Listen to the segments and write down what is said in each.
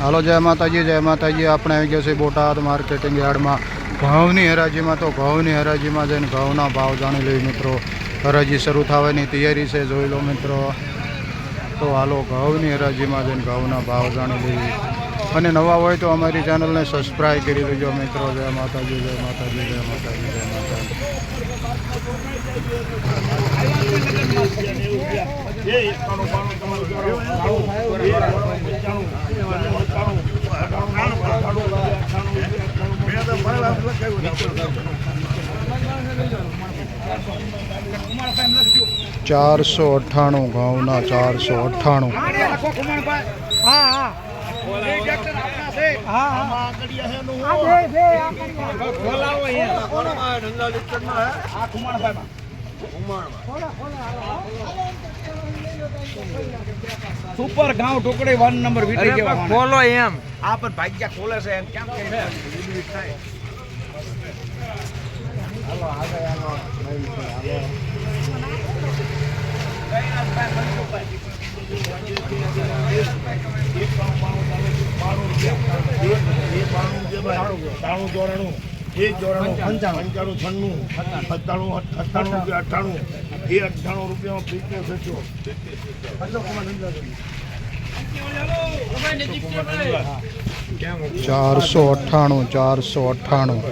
હાલો, જય માતાજી જય માતાજી. આપણે આવી ગયા છે બોટાદ માર્કેટિંગ યાર્ડમાં. ઘઉંની હરાજીમાં તો ઘઉંની હરાજીમાં જઈને ઘઉંના ભાવ જાણી લઈએ મિત્રો. હરાજી શરૂ થવાની તૈયારી છે, જોઈ લો મિત્રો. તો હાલો, ઘઉંની હરાજીમાં જઈને ઘઉંના ભાવ જાણી લઈએ. અને નવા હોય તો અમારી ચેનલને સબસ્ક્રાઈબ કરી લેજો મિત્રો. જય માતાજી જય માતાજી જય માતાજી જય માતાજી. ચારસો અઠ્ઠાણું ઘઉંના ચારસો અઠ્ઠાણું. સુપર ગાંવ ટુકડી વન નંબર વીટી કેવા ખોલો એમ. આ પણ ભાગ્યા ખોલે છે એમ. કેમ કે ડિલિવરી થાય ત્રાણું ચોરાણું એક ચોરાણું પંચાણું. છન્નું સત્તાણું અઠ્ઠાણું અઠ્ઠાણું એ અઠ્ઠાણું રૂપિયામાં પીતો થશો. ચારસો અઠ્ઠાણું ચારસો અઠ્ઠાણું.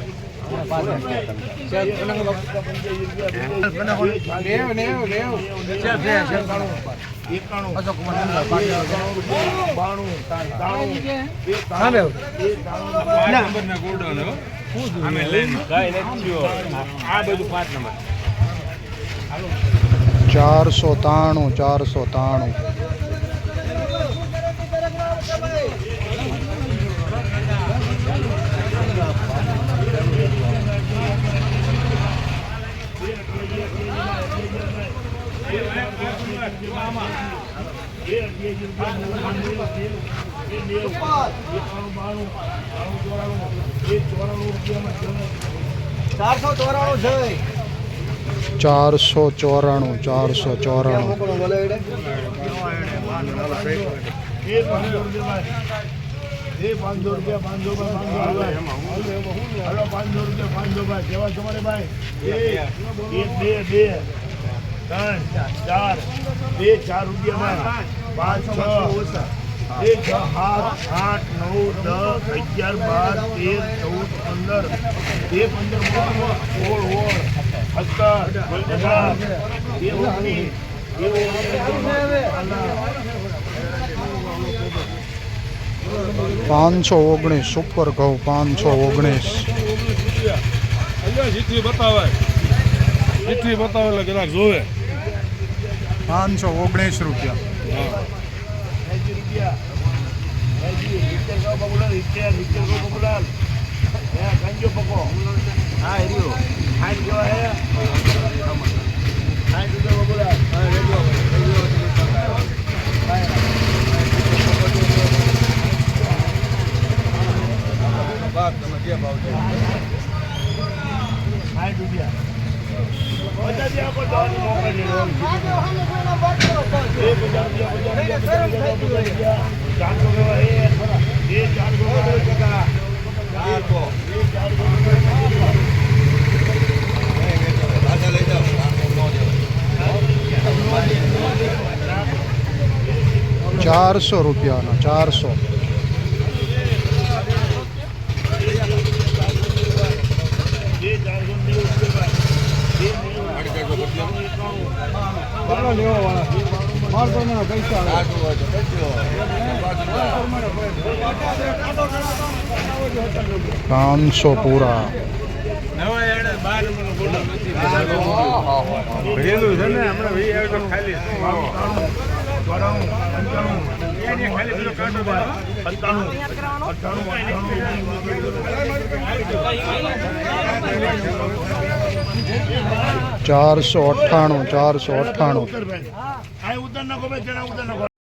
ચારસો તાણું ચારસો ત્રાણું ચારસો ચોરાણું ચારસો ચોરાણું. ચારસો એ પાંચસો રૂપિયા પાંચસો રૂપિયા પાંચસો પાંચસો રૂપિયા પાંચસો ભાઈ કેવા તમારે ભાઈ એક બે બે ત્રણ ચાર, બે, ચાર રૂપિયા ભાઈ પાંચ છ એક છ સાત આઠ નવ દસ અગિયાર બાર તેર ચૌદ પંદર. બે પંદર સોળ સોળ સત્તર અઢાર બે ઓગણીસ બે પાંચસો ઓગણીસ સુપર ઘઉં પાંચસો ઓગણીસ. બતાવે બતાવે એટલે કદાચ જોવે. પાંચસો ઓગણીસ રૂપિયા. એસી રૂપિયા એસી સિત્તેર સો બબુલાલ સિત્તેર સિત્તેર સો બબુલાલ હે કંજો પકો હા હેરિયો સાઠ કેવા હે સાઠ રૂપિયા બબુલાલ હા રેડિયો સાઠ રૂપિયા પચાસ આપો દવાની મોકલી એક હજાર રૂપિયા પચાસ રૂપિયા પચાસ રૂપિયા પચાસ રૂપિયા ચારસો રૂપિયાનો ચારસો. લેવો વાળા પાંચસો પૂરા. ભરેલું છે ને હમણાં વી આવે તો ખાલી ચારસો અઠ્ઠાણું ચારસો અઠ્ઠાણું. આ ઉતર નાખો ભાઈ જણા ઉતર નાખો